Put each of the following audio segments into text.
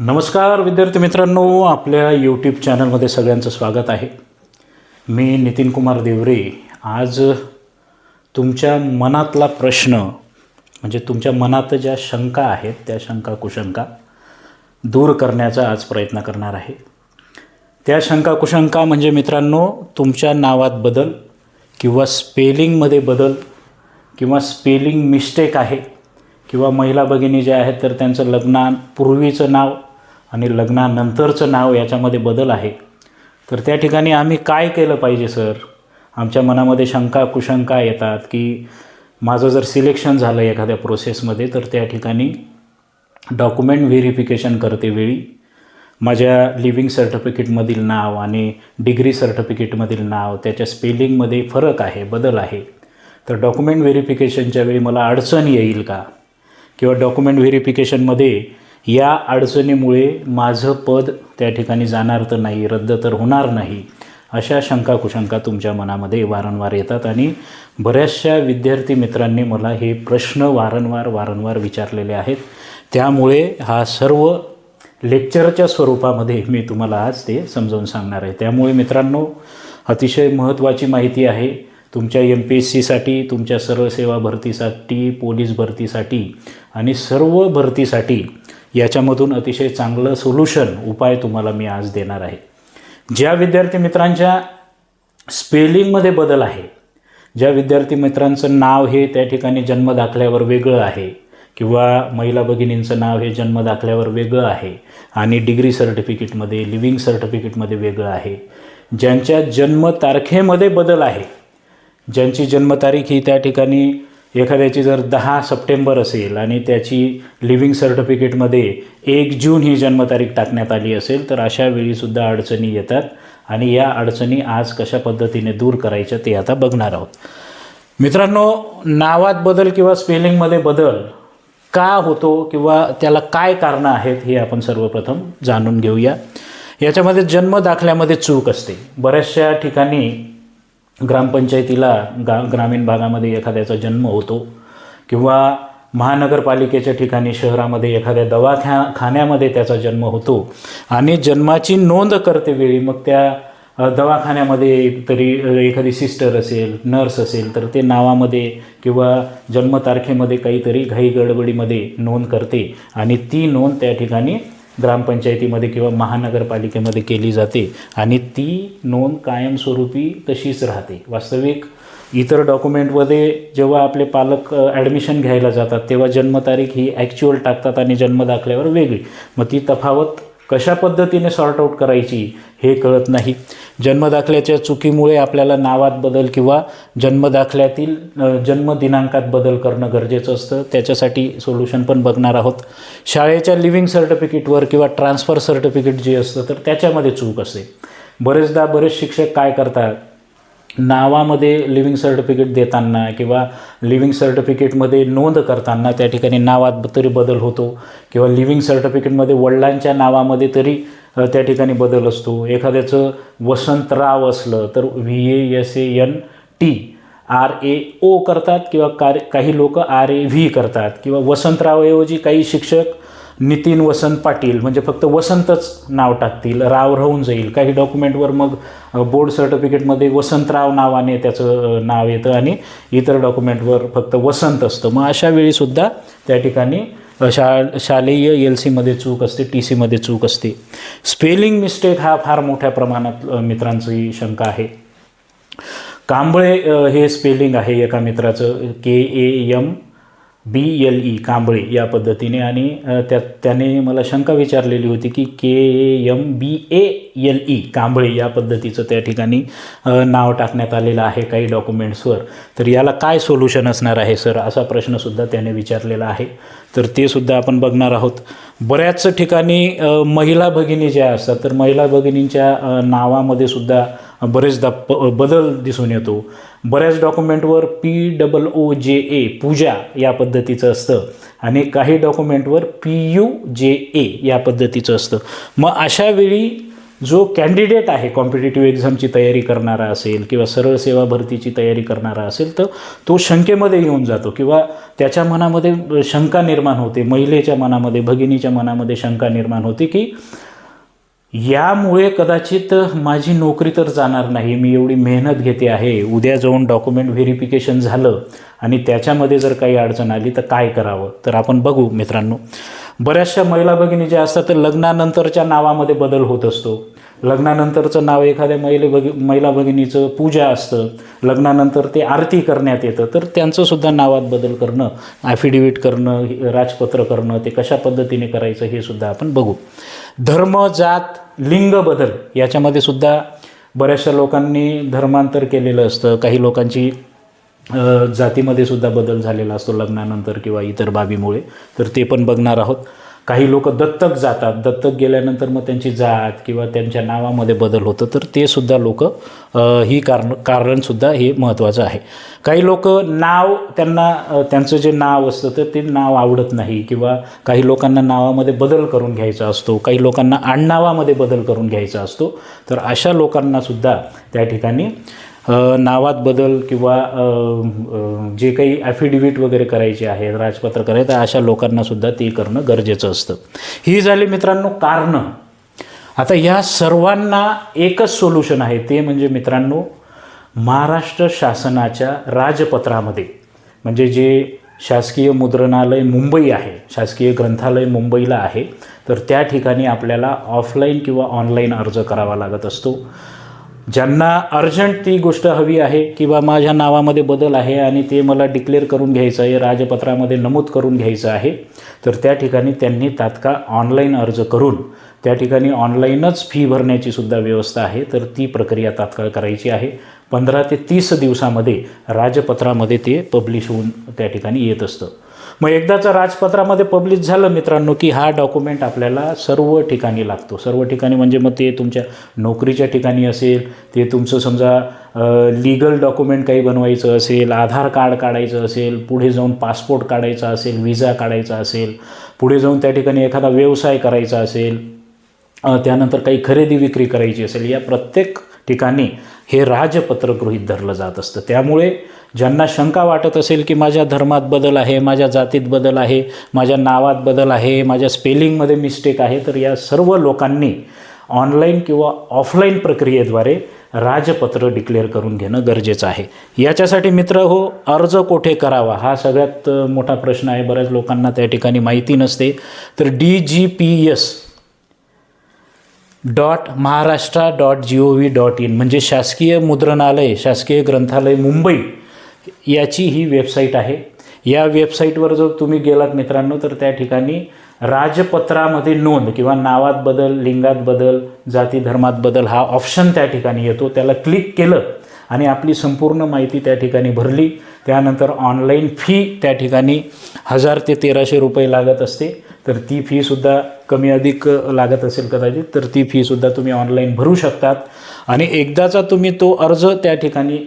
नमस्कार विद्यार्थी मित्रांनो आपल्या यूट्यूब चॅनलमध्ये सगळ्यांचं स्वागत आहे. मी नितीन कुमार देवरे. आज तुमच्या मनातला प्रश्न म्हणजे तुमच्या मनात ज्या शंका आहेत त्या शंका कुशंका दूर करण्याचा आज प्रयत्न करणार आहे. त्या शंका कुशंका म्हणजे मित्रांनो तुमच्या नावात बदल किंवा स्पेलिंगमध्ये बदल किंवा स्पेलिंग मिस्टेक आहे किंवा महिला भगिनी ज्या आहेत तर त्यांचं लग्नापूर्वीचं नाव आणि लग्नानंतरचं नाव याच्यामध्ये बदल आहे. तर त्या ठिकाणी आम्ही काय केलं पाहिजे सर? आमच्या मनामध्ये शंका कुशंका येतात की माझं जर सिलेक्शन झालं एखाद्या प्रोसेसमध्ये तर त्या ठिकाणी डॉक्युमेंट व्हेरिफिकेशन करतेवेळी माझ्या लिव्हिंग सर्टिफिकेटमधील नाव आणि डिग्री सर्टिफिकेटमधील नाव त्याच्या स्पेलिंगमध्ये फरक आहे बदल आहे. तर डॉक्युमेंट व्हेरिफिकेशनच्या वेळी मला अडचण येईल का? किंवा डॉक्युमेंट व्हेरिफिकेशनमध्ये या अडचणीमुळे माझं पद त्या ठिकाणी जाणार तर नाही रद्द तर होणार नाही अशा शंका कुशंका तुमच्या मनामध्ये वारंवार येतात आणि बऱ्याचशा विद्यार्थी मित्रांनी मला हे प्रश्न वारंवार वारंवार विचारलेले आहेत. त्यामुळे हा सर्व लेक्चरच्या स्वरूपामध्ये मी तुम्हाला आज ते समजावून सांगणार आहे. त्यामुळे मित्रांनो अतिशय महत्त्वाची माहिती आहे. तुमच्या एम पी एस सीसाठी तुमच्या सर्व सेवा भरतीसाठी पोलीस भरतीसाठी आणि सर्व भरतीसाठी याच्यामधून अतिशय चांगलं सोल्युशन उपाय तुम्हाला मी आज देणार आहे. ज्या विद्यार्थी मित्रांच्या स्पेलिंगमध्ये बदल आहे ज्या विद्यार्थी मित्रांचं नाव हे त्या ठिकाणी जन्मदाखल्यावर वेगळं आहे किंवा महिला भगिनींचं नाव हे जन्मदाखल्यावर वेगळं आहे आणि डिग्री सर्टिफिकेटमध्ये लिव्हिंग सर्टिफिकेटमध्ये वेगळं आहे ज्यांच्या जन्मतारखेमध्ये बदल आहे ज्यांची जन्मतारीख ही त्या ठिकाणी एखाद्याची जर दहा सप्टेंबर असेल आणि त्याची लिव्हिंग सर्टिफिकेटमध्ये एक जून ही जन्मतारीख टाकण्यात आली असेल तर अशा वेळीसुद्धा अडचणी येतात. आणि या अडचणी आज कशा पद्धतीने दूर करायच्या ते आता बघणार आहोत. मित्रांनो नावात बदल किंवा स्पेलिंगमध्ये बदल का होतो किंवा त्याला काय कारणं आहेत हे आपण सर्वप्रथम जाणून घेऊया. याच्यामध्ये जन्म दाखल्यामध्ये चूक असते. बऱ्याचशा ठिकाणी ग्रामपंचायतीला गा ग्रामीण भागामध्ये एखाद्याचा जन्म होतो किंवा महानगरपालिकेच्या ठिकाणी शहरामध्ये एखाद्या दवाख्या खान्यामध्ये त्याचा जन्म होतो आणि जन्माची नोंद करते वेळी मग त्या दवाखान्यामध्ये तरी एखादी सिस्टर असेल नर्स असेल तर ते नावामध्ये किंवा जन्मतारखेमध्ये काहीतरी घाई गडबडीमध्ये नोंद करते आणि ती नोंद त्या ठिकाणी ग्रामपंचायतीमध्ये किंवा महानगरपालिकेमध्ये केली जाते आणि ती नोंद कायमस्वरूपी तशीच राहते. वास्तविक इतर डॉक्युमेंटमध्ये जेव्हा आपले पालक ॲडमिशन घ्यायला जातात तेव्हा जन्मतारीख ही ॲक्च्युअल टाकतात आणि जन्म दाखल्यावर वेगळी. मग ती तफावत कशा पद्धतीने सॉर्ट आऊट करायची हे कळत नाही. जन्मदाखल्याच्या चुकीमुळे आपल्याला नावात बदल किंवा जन्मदाखल्यातील जन्मदिनांकात बदल करणं गरजेचं असतं. त्याच्यासाठी सोल्युशन पण बघणार आहोत. शाळेच्या लिव्हिंग सर्टिफिकेटवर किंवा ट्रान्सफर सर्टिफिकेट जे असतं तर त्याच्यामध्ये चूक असते बरेचदा बरेच शिक्षक काय करतात? नावामध्ये लिव्हिंग सर्टिफिकेट देताना किंवा लिव्हिंग सर्टिफिकेटमध्ये नोंद करताना त्या ठिकाणी नावात तरी बदल होतो. किंवा लिव्हिंग सर्टिफिकेटमध्ये वडिलांच्या नावामध्ये तरी त्या ठिकाणी बदल असतो. एखाद्याचं वसंतराव असलं तर V A S A N T R A O करतात किंवा कार काही लोक आर ए व्ही करतात. किंवा वसंतरावऐवजी काही शिक्षक नितीन वसंत पाटील म्हणजे फक्त वसंतच नाव टाकतील राव राहून जाईल. काही डॉक्युमेंटवर मग बोर्ड सर्टिफिकेटमध्ये वसंतराव नावाने त्याचं नाव येतं आणि इतर डॉक्युमेंटवर फक्त वसंत असतं. मग अशा वेळीसुद्धा त्या ठिकाणी शा शालेय एल सीमध्ये चूक असते टी सीमध्ये चूक असते. स्पेलिंग मिस्टेक हा फार मोठ्या प्रमाणात मित्रांची शंका आहे. कांबळे हे स्पेलिंग आहे एका मित्राचं K A M B L E Kamble या पद्धतीने आणि त्या त्याने मला शंका विचारलेली होती की K A M B A L E Kamble या पद्धतीचं त्या ठिकाणी नाव टाकण्यात आलेलं आहे काही डॉक्युमेंट्सवर. तर याला काय सोल्युशन असणार आहे सर? असा प्रश्नसुद्धा त्याने विचारलेला आहे. तर ते सुद्धा आपण बघणार आहोत. बऱ्याच ठिकाणी महिला भगिनी ज्या असतात तर महिला भगिनींच्या नावामध्ये सुद्धा बरेचदा प बदल दिसून येतो. बऱ्याच डॉक्युमेंटवर पी डबल ओ जे ए पूजा या पद्धतीचं असतं आणि काही डॉक्युमेंटवर पी यू जे ए या पद्धतीचं असतं. मग अशा वेळी जो कॅन्डिडेट आहे कॉम्पिटेटिव्ह एक्झामची तयारी करणारा असेल किंवा सरळ सेवा भरतीची तयारी करणारा असेल तर तो शंकेमध्ये येऊन जातो किंवा त्याच्या मनामध्ये शंका निर्माण होते महिलेच्या मनामध्ये भगिनीच्या मनामध्ये शंका निर्माण होते की यामुळे कदाचित माझी नोकरी तर जाणार नाही. मी एवढी मेहनत घेते आहे. उद्या जाऊन डॉक्युमेंट व्हेरिफिकेशन झालं आणि त्याच्यामध्ये जर काही अडचण आली तर काय करावं? तर आपण बघू मित्रांनो. बऱ्याचशा महिला भगिनी ज्या असतात तर लग्नानंतरच्या नावामध्ये बदल होत असतो. लग्नानंतरचं नाव एखाद्या महिले भगि महिला भगिनीचं पूजा असतं. लग्नानंतर ते आरती करण्यात येतं. तर त्यांचंसुद्धा नावात बदल करणं ॲफिडेविट करणं राजपत्र करणं ते कशा पद्धतीने करायचं हे सुद्धा आपण बघू. धर्म जात लिंग बदल याच्यामध्ये सुद्धा बऱ्याचशा लोकांनी धर्मांतर केलेलं असतं. काही लोकांची जातीमध्ये सुद्धा बदल झालेला असतो लग्नानंतर किंवा इतर बाबीमुळे. तर ते पण बघणार आहोत. काही लोक दत्तक जातात. दत्तक गेल्यानंतर मग त्यांची जात किंवा त्यांच्या नावामध्ये बदल होतं तर ते सुद्धा लोक ही कारण कारणसुद्धा हे महत्त्वाचं आहे. काही लोक नाव त्यांना त्यांचं जे नाव असतं तर ते नाव आवडत नाही किंवा काही लोकांना नावामध्ये बदल करून घ्यायचा असतो काही लोकांना आडनावामध्ये बदल करून घ्यायचा असतो तर अशा लोकांनासुद्धा त्या ठिकाणी नावात बदल किंवा जे काही ॲफिडेविट वगैरे करायचे आहे राजपत्र करायचं अशा लोकांनासुद्धा ते करणं गरजेचं असतं. ही झाली मित्रांनो कारणं. आता या सर्वांना एकच सोल्युशन आहे ते म्हणजे मित्रांनो महाराष्ट्र शासनाच्या राजपत्रामध्ये. म्हणजे जे शासकीय मुद्रणालय मुंबई आहे शासकीय ग्रंथालय मुंबईला आहे तर त्या ठिकाणी आपल्याला ऑफलाईन किंवा ऑनलाईन अर्ज करावा लागत असतो. ज्यांना अर्जंट ती गोष्ट हवी आहे किंवा माझ्या नावामध्ये बदल आहे आणि ते मला डिक्लेअर करून घ्यायचं आहे राजपत्रामध्ये नमूद करून घ्यायचं आहे तर त्या ठिकाणी त्यांनी तात्काळ ऑनलाईन अर्ज करून त्या ठिकाणी ऑनलाईनच फी भरण्याची सुद्धा व्यवस्था आहे तर ती प्रक्रिया तात्काळ करायची आहे. पंधरा ते तीस दिवसामध्ये राजपत्रामध्ये ते पब्लिश होऊन त्या ठिकाणी येत असतं. मग एकदाचं राजपत्रामध्ये पब्लिश झालं मित्रांनो की हा डॉक्युमेंट आपल्याला सर्व ठिकाणी लागतो. सर्व ठिकाणी म्हणजे मग ते तुमच्या नोकरीच्या ठिकाणी असेल ते तुमचं समजा लीगल डॉक्युमेंट काही बनवायचं असेल आधार कार्ड काढायचं असेल पुढे जाऊन पासपोर्ट काढायचा असेल विजा काढायचा असेल पुढे जाऊन त्या ठिकाणी एखादा व्यवसाय करायचा असेल त्यानंतर काही खरेदी विक्री करायची असेल या प्रत्येक ठिकाणी हे राजपत्र गृहीत धरलं जात असतं. त्यामुळे ज्यांना शंका वाटत असेल की माझ्या धर्मात बदल आहे माझ्या जातीत बदल आहे माझ्या नावात बदल आहे माझ्या स्पेलिंगमध्ये मिस्टेक आहे तर या सर्व लोकांनी ऑनलाईन किंवा ऑफलाईन प्रक्रियेद्वारे राजपत्र डिक्लेअर करून घेणं गरजेचं आहे. याच्यासाठी मित्र हो अर्ज कोठे करावा? हा सगळ्यात मोठा प्रश्न आहे. बऱ्याच लोकांना त्या ठिकाणी माहिती नसते. तर D G P S dot Maharashtra dot G O V dot in. म्हणजे शासकीय मुद्रणालय शासकीय ग्रंथालय मुंबई याची ही वेबसाईट आहे. या वेबसाईटवर जर तुम्ही गेलात मित्रांनो तर त्या ठिकाणी राजपत्रामध्ये नोंद किंवा नावात बदल लिंगात बदल जाती धर्मात बदल हा ऑप्शन त्या ठिकाणी येतो. त्याला क्लिक केलं आणि आपली संपूर्ण माहिती त्या ठिकाणी भरली. त्यानंतर ऑनलाईन फी त्या ठिकाणी हजार ते तेराशे रुपये लागत असते. तर ती फीसुद्धा कमी अधिक लागत असेल कदाचित तर ती फीसुद्धा तुम्ही ऑनलाईन भरू शकतात. आणि एकदाचा तुम्ही तो अर्ज त्या ठिकाणी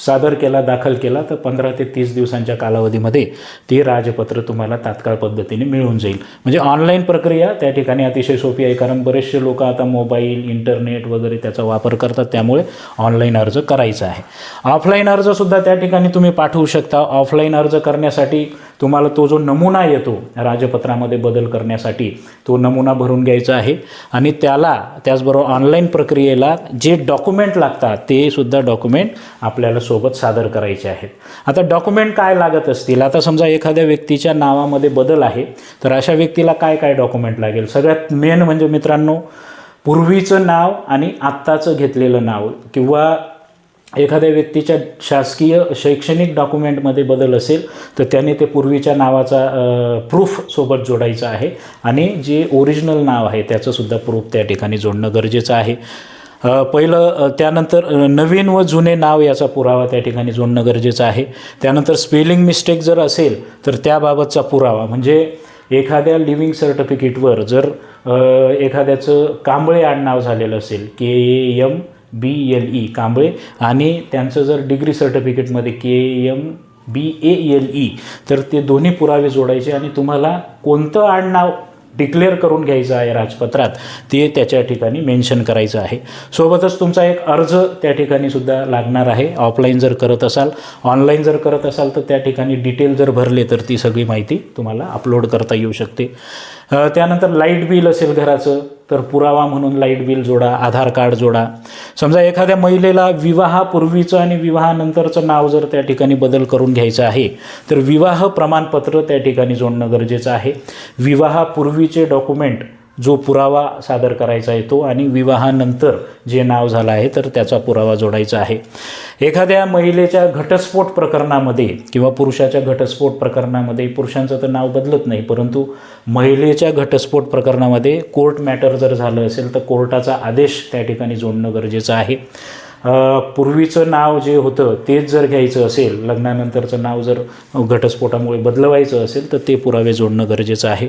सादर केला दाखल केला तर पंधरा ते तीस दिवसांच्या कालावधीमध्ये ते राजपत्र तुम्हाला तात्काळ पद्धतीने मिळून जाईल. म्हणजे ऑनलाईन प्रक्रिया त्या ठिकाणी अतिशय सोपी आहे कारण बरेचसे लोक आता मोबाईल इंटरनेट वगैरे त्याचा वापर करतात त्यामुळे ऑनलाईन अर्ज करायचा आहे. ऑफलाईन अर्जसुद्धा त्या ठिकाणी तुम्ही पाठवू शकता. ऑफलाईन अर्ज करण्यासाठी तुम्हाला तो जो नमुना येतो राजपत्रामध्ये बदल करण्यासाठी तो नमुना भरून घ्यायचा आहे. आणि त्याला त्याचबरोबर ऑनलाईन प्रक्रियेला जे डॉक्युमेंट लागतात ते सुद्धा डॉक्युमेंट आपल्याला सोबत सादर करायचे आहेत. आता डॉक्युमेंट काय लागत असतील? आता समजा एखाद्या व्यक्तीच्या नावामध्ये बदल आहे तर अशा व्यक्तीला काय काय डॉक्युमेंट लागेल? सगळ्यात मेन म्हणजे मित्रांनो पूर्वीचं नाव आणि आत्ताचं घेतलेलं नाव किंवा एखाद्या व्यक्तीच्या शासकीय शैक्षणिक डॉक्युमेंटमध्ये बदल असेल तर त्याने ते पूर्वीच्या नावाचा प्रूफ सोबत जोडायचं आहे. आणि जे ओरिजिनल नाव आहे त्याचंसुद्धा प्रूफ त्या ठिकाणी जोडणं गरजेचं आहे. पहिलं त्यानंतर नवीन व जुने नाव याचा पुरावा त्या ठिकाणी जोडणं गरजेचं आहे. त्यानंतर स्पेलिंग मिस्टेक जर असेल तर त्याबाबतचा पुरावा. म्हणजे एखाद्या लिव्हिंग सर्टिफिकेटवर जर एखाद्याचं कांबळे आडनाव झालेलं असेल K M B L E Kamble. आणि त्यांचं जर degree सर्टिफिकेटमध्ये K M B A L E तर ते दोन्ही पुरावे जोडायचे आणि तुम्हाला कोणतं आडनाव डिक्लेअर करून घ्यायचं आहे राजपत्रात ते त्याच्या ठिकाणी मेन्शन करायचं आहे. सोबतच तुमचा एक अर्ज त्या ठिकाणी सुद्धा लागणार आहे. ऑफलाईन जर करत असाल ऑनलाईन जर करत असाल तर त्या ठिकाणी डिटेल जर भरले तर ती सगळी माहिती तुम्हाला अपलोड करता येऊ शकते. त्यानंतर लाइट बिल असेल घराचं तर पुरावा म्हणून लाइट बिल जोडा आधार कार्ड जोडा. समजा एखाद्या महिलेला विवाहापूर्वीचं आणि विवाहानंतरचं नाव जर त्या ठिकाणी बदल करून घ्यायचं आहे तर विवाह प्रमाणपत्र त्या ठिकाणी जोडणं गरजेचं आहे. विवाहापूर्वीचे डॉक्युमेंट जो पुरावा सादर करायचा येतो आणि विवाहानंतर जे नाव झालं आहे तर त्याचा पुरावा जोडायचा आहे. एखाद्या महिलेच्या घटस्फोट प्रकरणामध्ये किंवा पुरुषाच्या घटस्फोट प्रकरणामध्ये पुरुषांचं तर नाव बदलत नाही परंतु महिलेच्या घटस्फोट प्रकरणामध्ये कोर्ट मॅटर जर झालं असेल तर कोर्टाचा आदेश त्या ठिकाणी जोडणं गरजेचं आहे. पूर्वीचं नाव जे होतं तेच जर घ्यायचं असेल लग्नानंतरचं नाव जर घटस्फोटामुळे बदलवायचं असेल तर ते पुरावे जोडणं गरजेचं आहे.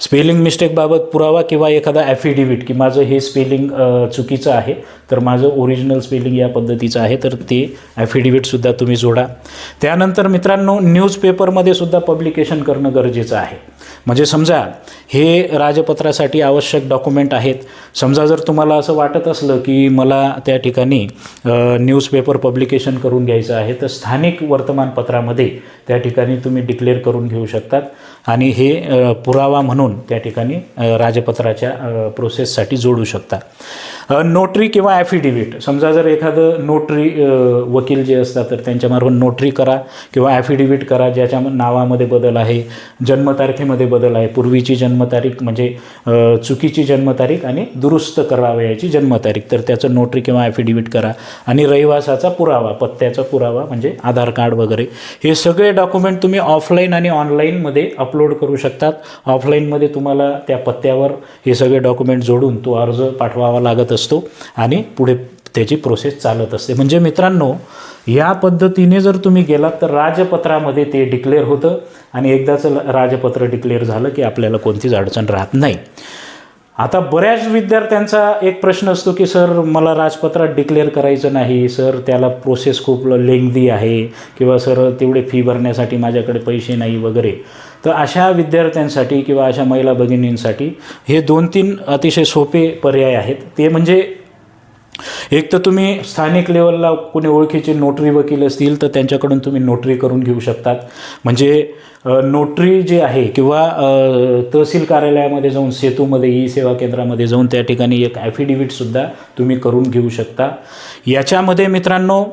स्पेलिंग मिस्टेकबाबत पुरावा किंवा एखादा ॲफिडेविट की माझं हे स्पेलिंग चुकीचं आहे तर माझं ओरिजिनल स्पेलिंग या पद्धतीचं आहे तर ते ॲफिडेविटसुद्धा तुम्ही जोडा. त्यानंतर मित्रांनो न्यूजपेपरमध्ये सुद्धा पब्लिकेशन करणं गरजेचं आहे. म्हणजे समजा हे राजपत्रासाठी आवश्यक डॉक्युमेंट आहेत. समजा जर तुम्हाला असं वाटत असलं की मला त्या ठिकाणी न्यूजपेपर पब्लिकेशन करून घ्यायचं आहे तर स्थानिक वर्तमानपत्रामध्ये त्या ठिकाणी तुम्ही डिक्लेअर करून घेऊ शकतात. आणि हे पुरावा म्हणून त्या ठिकाणी राजपत्राच्या प्रोसेससाठी जोडू शकता नोटरी किंवा ॲफिडेविट समजा जर एखादं नोटरी वकील जे असतात तर त्यांच्यामार्फत नोटरी करा किंवा ॲफिडेविट करा ज्याच्या नावामध्ये बदल आहे जन्मतारखेमध्ये बदल आहे पूर्वीची जन्मतारीख म्हणजे चुकीची जन्मतारीख आणि दुरुस्त करावयाची जन्मतारीख. तर त्याचं नोटरी किंवा ॲफिडेविट करा. आणि रहिवासाचा पुरावा पत्त्याचा पुरावा म्हणजे आधार कार्ड वगैरे. हे सगळे डॉक्युमेंट तुम्ही ऑफलाईन आणि ऑनलाईनमध्ये अपलोड करू शकतात. ऑफलाईनमध्ये तुम्हाला त्या पत्त्यावर हे सगळे डॉक्युमेंट जोडून तो अर्ज पाठवावा लागत असतो आणि पुढे त्याची प्रोसेस चालत असते. म्हणजे मित्रांनो या पद्धतीने जर तुम्ही गेलात तर राजपत्रामध्ये ते डिक्लेअर होतं आणि एकदाचं राजपत्र डिक्लेअर झालं की आपल्याला कोणतीच अडचण राहत नाही. आता बऱ्याच विद्यार्थ्यांचा एक प्रश्न असतो की सर मला राजपत्रात डिक्लेअर करायचं नाही. सर त्याला प्रोसेस खूप लेंगदी आहे किंवा सर तेवढे फी भरण्यासाठी माझ्याकडे पैसे नाही वगैरे. तर अशा विद्यार्थ्यांसाठी किंवा अशा महिला भगिनींसाठी हे दोन तीन अतिशय सोपे पर्याय आहेत. ते म्हणजे एक तर तुम्ही स्थानिक लेवलला कोणी ओळखीचे नोटरी वकील असतील तर त्यांच्याकडून तुम्ही नोटरी करून घेऊ शकतात. म्हणजे नोटरी जे आहे किंवा तहसील कार्यालयामध्ये जाऊन सेतूमध्ये ई सेवा केंद्रामध्ये जाऊन त्या ठिकाणी एक ॲफिडेविटसुद्धा तुम्ही करून घेऊ शकता. याच्यामध्ये मित्रांनो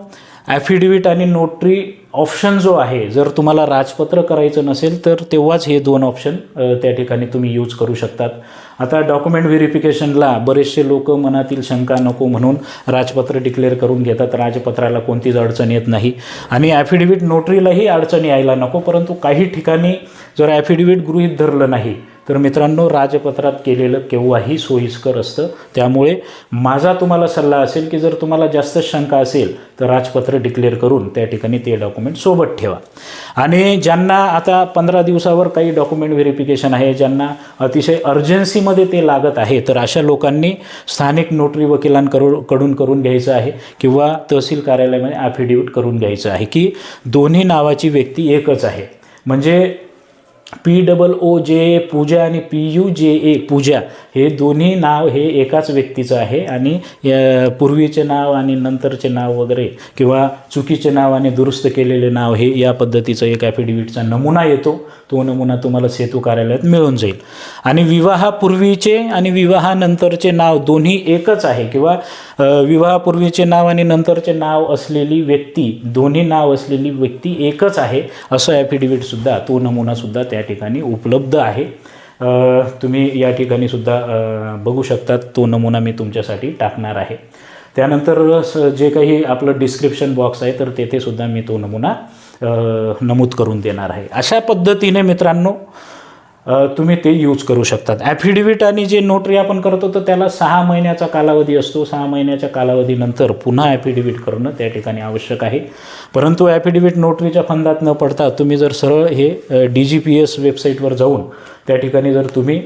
ॲफिडेविट आणि नोटरी ऑप्शन जो आहे जर तुम्हाला राजपत्र करायचं नसेल तर तेव्हाच हे दोन ऑप्शन त्या ठिकाणी तुम्ही यूज करू शकतात. आता डॉक्युमेंट व्हेरिफिकेशनला बरेचसे लोक मनातील शंका नको म्हणून राजपत्र डिक्लेअर करून घेतात. राजपत्राला कोणतीच अडचण येत नाही. आणि ॲफिडेविट नोटरीलाही अडचण यायला नको परंतु काही ठिकाणी जर ॲफिडेविट गृहीत धरलं नाही तर मित्रांनो राजपत्रात केलेलं केव्हाही सोयीस्कर असतं. त्यामुळे माझा तुम्हाला सल्ला असेल की जर तुम्हाला जास्त शंका असेल तर राजपत्र डिक्लेअर करून त्या ठिकाणी ते डॉक्युमेंट सोबत ठेवा. आणि ज्यांना आता पंधरा दिवसावर काही डॉक्युमेंट व्हेरिफिकेशन आहे ज्यांना अतिशय अर्जन्सीमध्ये ते लागत आहे तर अशा लोकांनी स्थानिक नोटरी वकिलांकडून कडून करून घ्यायचं आहे किंवा तहसील कार्यालयामध्ये ॲफिडेविट करून घ्यायचं आहे की दोन्ही नावाची व्यक्ती एकच आहे. म्हणजे पी डबल ओ जे ए पूजा आणि पी यू जे ए पूजा हे दोन्ही नाव हे एकाच व्यक्तीचं आहे. आणि पूर्वीचे नाव आणि नंतरचे नाव वगैरे किंवा चुकीचे नाव आणि दुरुस्त केलेले नाव हे या पद्धतीचं एक ॲफिडेविटचा नमुना येतो. तो नमुना तुम्हाला सेतू कार्यालयात मिळून जाईल. आणि विवाहापूर्वीचे आणि विवाहानंतरचे नाव दोन्ही एकच आहे. किंवा विवाहापूर्वीचे नाव आणि नंतरचे नाव असलेली व्यक्ती दोन्ही नाव असलेली व्यक्ती एकच आहे असं ॲफिडेविटसुद्धा तो नमुनासुद्धा त्या ठिकाणी उपलब्ध आहे. तुम्ही या ठिकाणी सुद्धा बघू शकतात तो नमुना मी तुमच्यासाठी टाकणार आहे. त्यानंतर स- जे काही आपलं डिस्क्रिप्शन बॉक्स आहे तर तेथे सुद्धा मी तो नमुना नमूद करून देणार आहे. अशा पद्धतीने मित्रांनो तुम्ही ते यूज करू शकतात. ॲफिडेविट आणि जे नोटरी आपण करतो तर त्याला सहा महिन्याचा कालावधी असतो. सहा महिन्याच्या कालावधीनंतर पुन्हा ॲफिडेविट करणं त्या ठिकाणी आवश्यक आहे. परंतु ॲफिडेविट नोटरीच्या फंदात न पडता तुम्ही जर सरळ हे डी जी पी एस वेबसाईटवर जाऊन त्या ठिकाणी जर तुम्ही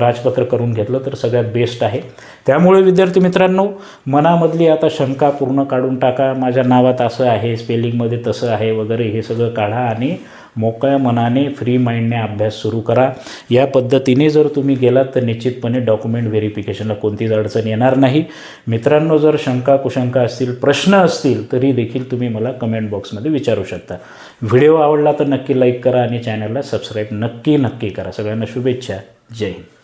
राजपत्र करून घेतलं तर सगळ्यात बेस्ट आहे. त्यामुळे विद्यार्थी मित्रांनो मनामधली आता शंका पूर्ण काढून टाका. माझ्या नावात असं आहे स्पेलिंगमध्ये तसं आहे वगैरे हे सगळं काढा आणि मोकळ्या मनाने फ्री माइंडने अभ्यास सुरू करा. या पद्धतीने जर तुम्ही गेलात तर निश्चितपणे डॉक्युमेंट व्हेरिफिकेशनला कोणतीच अडचण येणार नाही. मित्रांनो जर शंका कुशंका असतील प्रश्न असतील तरी देखील तुम्ही मला कमेंट बॉक्समध्ये विचारू शकता. व्हिडिओ आवडला तर नक्की लाईक करा आणि चॅनलला सबस्क्राईब नक्की नक्की करा. सगळ्यांना शुभेच्छा. जय हिंद.